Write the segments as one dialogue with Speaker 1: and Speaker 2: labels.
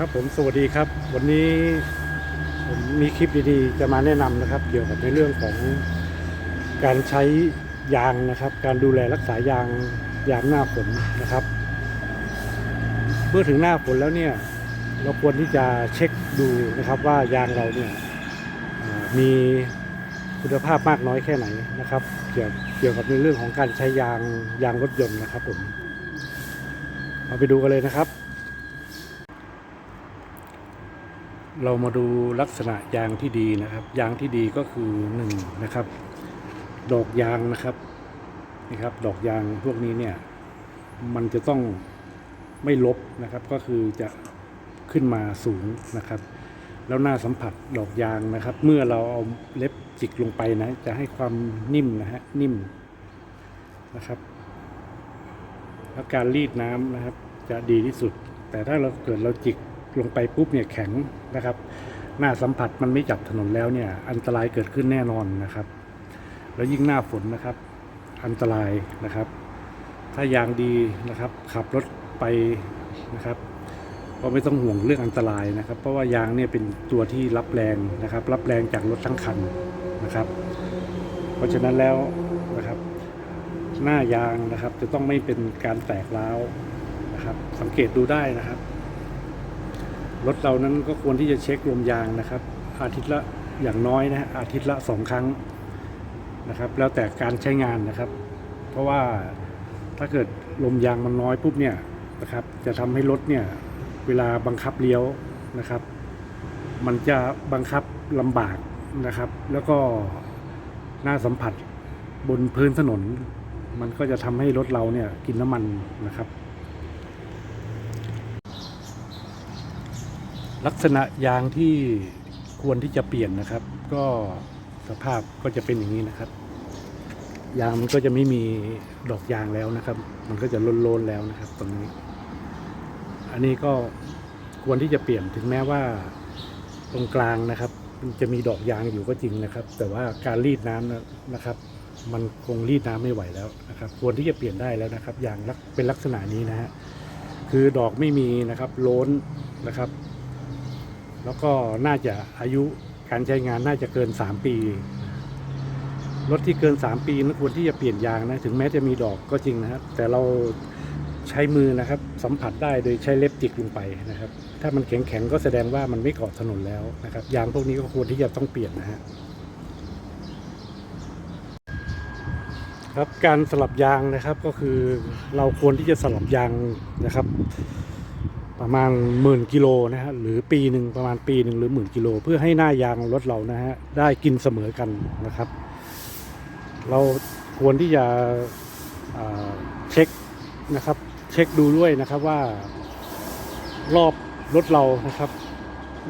Speaker 1: ครับผมสวัสดีครับ วันนี้ผมมีคลิปดีๆ จะมาแนะนำนะครับ เกี่ยวกับในเรื่องของการใช้ยางนะครับ การดูแลรักษายางยามหน้าฝนนะครับ เมื่อถึงหน้าฝนแล้วเนี่ย เราควรที่จะเช็คดูนะครับว่ายางเราเนี่ยมีคุณภาพมากน้อยแค่ไหนนะครับ เกี่ยวเกี่ยวกับในเรื่องของการใช้ยางยางรถยนต์นะครับผมมาไปดูกันเลยนะครับ เรามาดูลักษณะยางที่ดีนะครับ ยางที่ดีก็คือหนึ่งนะครับ ดอกยางนะครับนี่ครับ ดอกยางพวกนี้เนี่ย มันจะต้องไม่ลบนะครับ ก็คือจะขึ้นมาสูงนะครับ แล้วหน้าสัมผัสดอกยางนะครับ เมื่อเราเอาเล็บจิกลงไปนะ จะให้ความนิ่มนะฮะนิ่มนะครับ แล้วการรีดน้ำนะครับ จะดีที่สุด แต่ถ้าเราเกิดเราจิก ลงไปปุ๊บเนี่ยแข็งนะครับ หน้าสัมผัสมันไม่จับถนนแล้วเนี่ยอันตรายเกิดขึ้นแน่นอนนะครับ แล้วยิ่งหน้าฝนนะครับ อันตรายนะครับ ถ้ายางดีนะครับ ขับรถไปนะครับก็ไม่ต้องห่วงเรื่องอันตรายนะครับ เพราะว่ายางเนี่ยเป็นตัวที่รับแรงนะครับ รับแรงจากรถทั้งคันนะครับ เพราะฉะนั้นแล้วนะครับ หน้ายางนะครับจะต้องไม่เป็นการแตกร้าวนะครับ สังเกตดูได้นะครับ รถเรานั้นก็ควรที่จะเช็คลมยางนะครับ อาทิตย์ละอย่างน้อยนะอาทิตย์ละสองครั้งนะครับ แล้วแต่การใช้งานนะครับ เพราะว่าถ้าเกิดลมยางมันน้อยปุ๊บเนี่ยนะครับ จะทำให้รถเนี่ยเวลาบังคับเลี้ยวนะครับ มันจะบังคับลำบากนะครับ แล้วก็หน้าสัมผัสบนพื้นถนน มันก็จะทำให้รถเราเนี่ยกินน้ำมันนะครับ ลักษณะยางที่ควรที่จะเปลี่ยนนะครับ ก็สภาพก็จะเป็นอย่างนี้นะครับ ยางมันก็จะไม่มีดอกยางแล้วนะครับ มันก็จะโลนๆแล้วนะครับ ตรงนี้ อันนี้ก็ควรที่จะเปลี่ยนถึงแม้ว่าตรงกลางนะครับจะมีดอกยางอยู่ก็จริงนะครับ แต่ว่าการรีดน้ำนะครับ มันคงรีดน้ำไม่ไหวแล้วนะครับ ควรที่จะเปลี่ยนได้แล้วนะครับ อย่างเป็นลักษณะนี้นะฮะคือดอกไม่มีนะครับโล้นนะครับ แล้วก็น่าจะอายุการใช้งานน่าจะเกิน 3 ปี รถที่เกิน 3 ปีนั้นควรที่จะเปลี่ยนยางนะ ถึงแม้จะมีดอกก็จริงนะครับ แต่เราใช้มือนะครับ สัมผัสได้โดยใช้เล็บจิกลงไปนะครับ ถ้ามันแข็งๆก็แสดงว่ามันไม่เกาะถนนแล้วนะครับ ยางพวกนี้ก็ควรที่จะต้องเปลี่ยนนะฮะครับการสลับยางนะครับก็คือเราควรที่จะสลับยางนะครับ ประมาณหมื่นกิโลนะฮะหรือปีหนึ่งประมาณปีหนึ่งหรือหมื่นกิโลเพื่อให้หน้ายางรถเรานะฮะได้กินเสมอกันนะครับ เราควรที่จะเช็คนะครับ เช็คดูด้วยนะครับว่ารอบรถเรานะครับ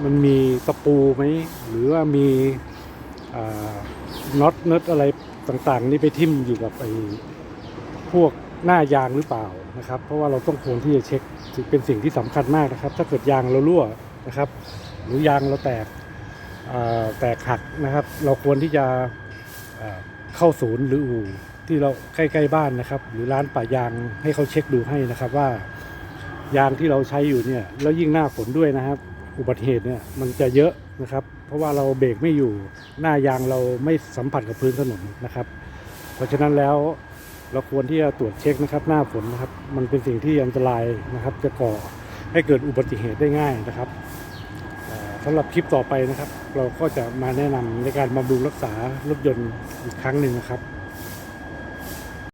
Speaker 1: มันมีตะปูไหมหรือว่ามีน็อตเนิร์อะไรต่างๆ นี่ไปทิ่มอยู่กับไอ้พวก หน้ายางหรือเปล่านะครับ เพราะว่าเราต้องควรที่จะเช็คเป็นสิ่งที่สำคัญมากนะครับ ถ้าเกิดยางเรารั่วนะครับ หรือยางเราแตกแตกหักนะครับ เราควรที่จะเข้าศูนย์หรืออู่ที่เราใกล้ๆบ้านนะครับ หรือร้านป่ายางให้เขาเช็คดูให้นะครับว่ายางที่เราใช้อยู่เนี่ยแล้วยิ่งหน้าฝนด้วยนะครับ อุบัติเหตุเนี่ยมันจะเยอะนะครับ เพราะว่าเราเบรกไม่อยู่หน้ายางเราไม่สัมผัสกับพื้นถนนนะครับ เพราะฉะนั้นแล้ว เราควรที่จะตรวจเช็คนะครับหน้าฝนนะครับ มันเป็นสิ่งที่อันตรายนะครับ จะก่อให้เกิดอุบัติเหตุได้ง่ายนะครับสำหรับคลิปต่อไปนะครับ เราก็จะมาแนะนำในการบำรุงรักษารถยนต์อีกครั้งหนึ่งนะครับ